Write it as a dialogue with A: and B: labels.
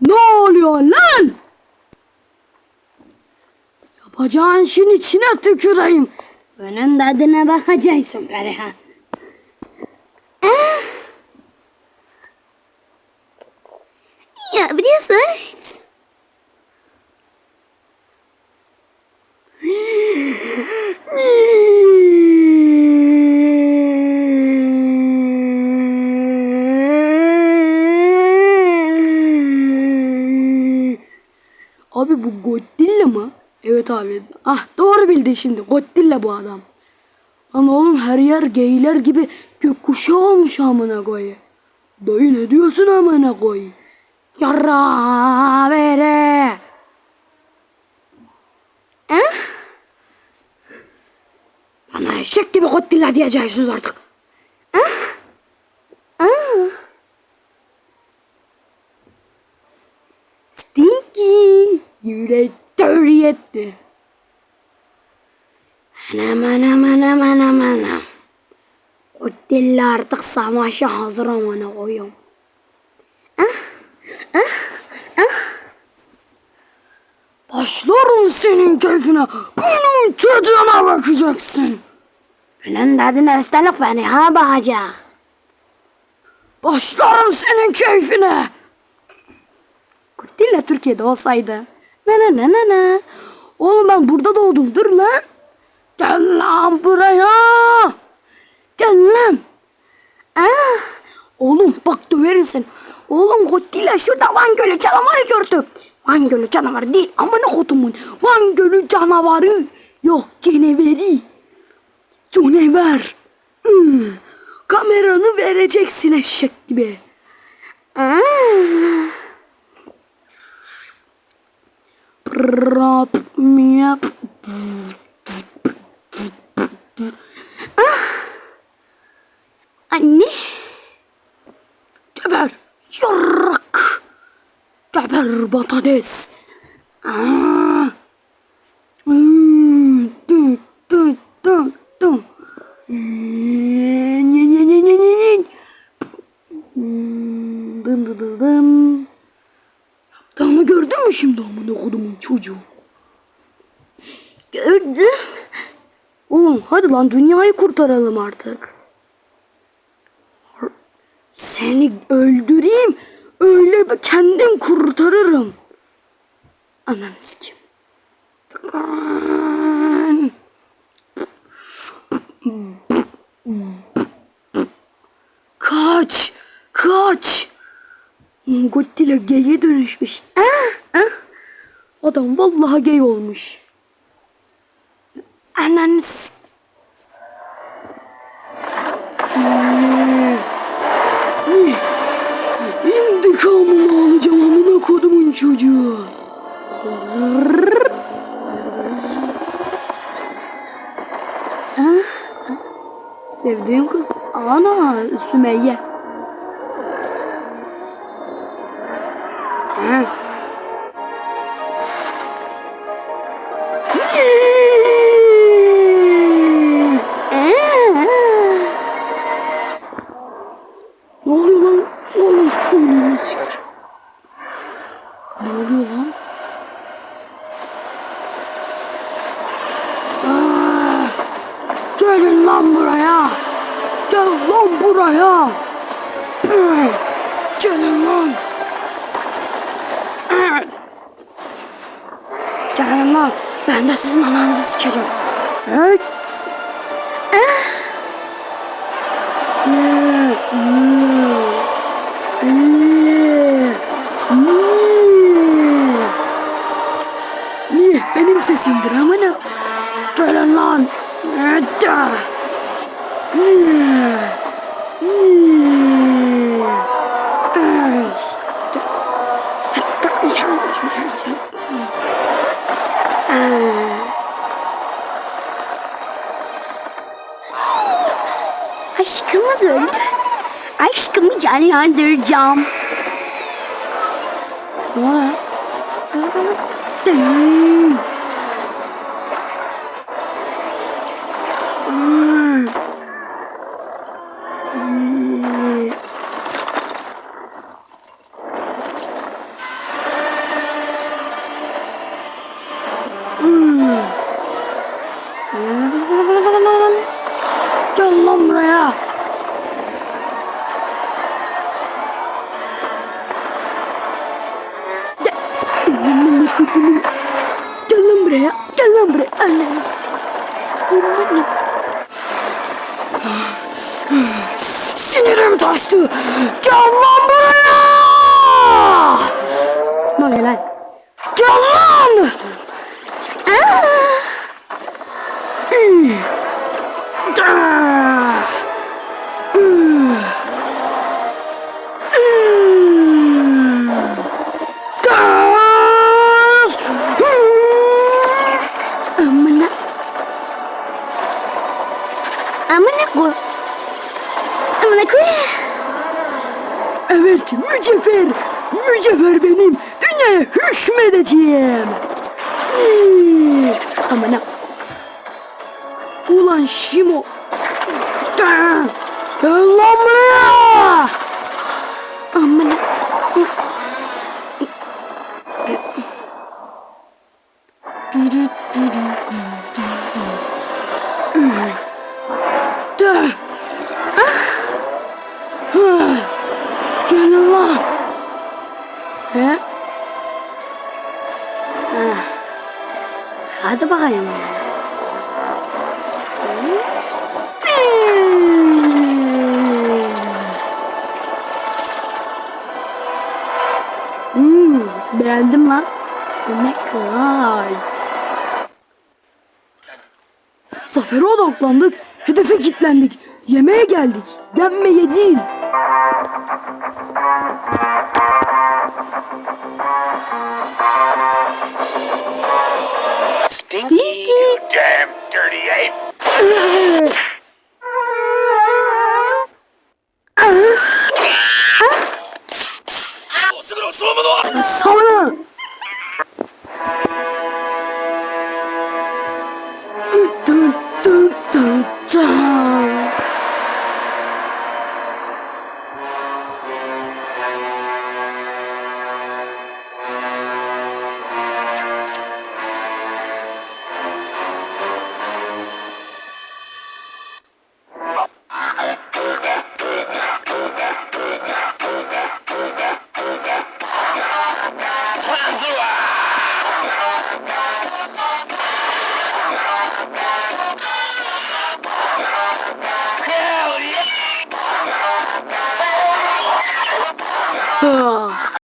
A: Ne oluyor lan? Yapacağın işin içine tüküreyim. Bunun tadına bakacaksın Feriha.
B: Ya biliyorsun.
A: Abi bu Godzilla mı? Evet abi. Ah doğru bildi şimdi. Godzilla bu adam. Lan oğlum her yer geyler gibi gökkuşağı olmuş amına koy. Dayı ne diyorsun amına koy? Yarra vere.
B: Ah,
A: Bana eşek gibi Godzilla diyeceksiniz artık.
B: ah.
A: Stinky. Yürekleri yetti. Anam anam anam anam anam. Godzilla artık savaşa hazır amına koyuyorum. Başlarım senin keyfine. Benim çocuğuma bakacaksın. Benim dedin üstelik beni ha bakacak. Başlarım senin keyfine. Godzilla Türkiye'de olsaydı. Ne ne ne ne ne. Oğlum ben burada doğdum. Dur lan. Gel lan buraya. Gel lan. Ah. Oğlum bak döverim seni. Oğlum Godzilla şurada Van Gölü canavarı gördü. Van Gölü canavarı değil. Amına kodumun. Van Gölü canavarı. Yok ceneveri. Canavar. Hmm. Kameranı vereceksin eşek gibi.
B: Ah.
A: Rap, miyap.
B: Anne.
A: Geber. Yarrak. Geber patates. Dın. Hmm, Dın dın dın mü şimdi amına kodumun çocuğu?
B: Gördüm.
A: Oğlum hadi lan dünyayı kurtaralım artık. Seni öldüreyim. Öyle kendim kurtarırım. Ananı sikeyim. Kaç. Kaç. Godzilla gay'e dönüşmüş. Ah. Adam vallahi gay olmuş. Ananı? İntikamımı alacağım amına kodumun çocuğu. Sevdiğim kız. Ana Sümeyye. Ah. Ben de sizin ananızı sikeceğim. Evet.
B: Öldü. Aşkımı canlandıracağım.
A: Ne? Gel lan buraya. Gel lan buraya. Aman. Sinirim taştı. Gel lan buraya. Mücevher benim. Dünyaya hükmedeceğim. Aman ha. Ulan Şimo. Gel lan buraya. He?
B: Ah. Hadi bakayım.
A: Hmm, beğendim lan. Oh my god. Zafere odaklandık. Hedefe kilitlendik. Yemeğe geldik. Denmeye değil.
C: Stinky, Stinky. damn dirty ape.
A: 소 문!
C: Hell yeah!
A: Ha.